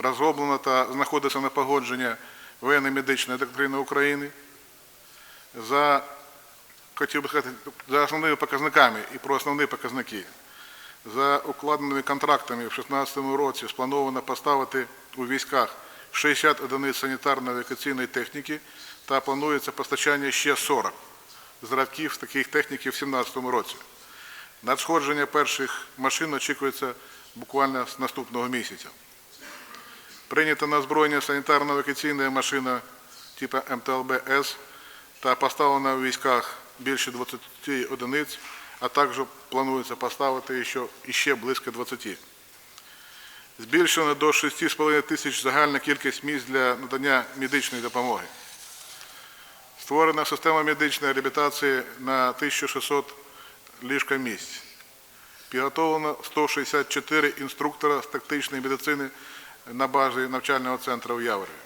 розроблено та знаходиться на погодження воєнно-медичної доктрини України. За, хотів би сказати, за основними показниками і про основні показники. За укладеними контрактами в 2016 році сплановано поставити у військах 60 одиниць санітарно-евакуаційної техніки та планується постачання ще 40 зразків таких техніків в 2017 році. Надсходження перших машин очікується буквально з наступного місяця. Прийнята на озброєння санітарно-евакуаційна машина типу МТЛБ-С та поставлена у військах більше 20 одиниць, а також планується поставити ще, близько 20. Збільшено до 6,5 тисяч загальна кількість місць для надання медичної допомоги. Створена система медичної реабілітації на 1600 ліжка місць. Підготовлено 164 інструктора з тактичної медицини на базі навчального центру в Яворі.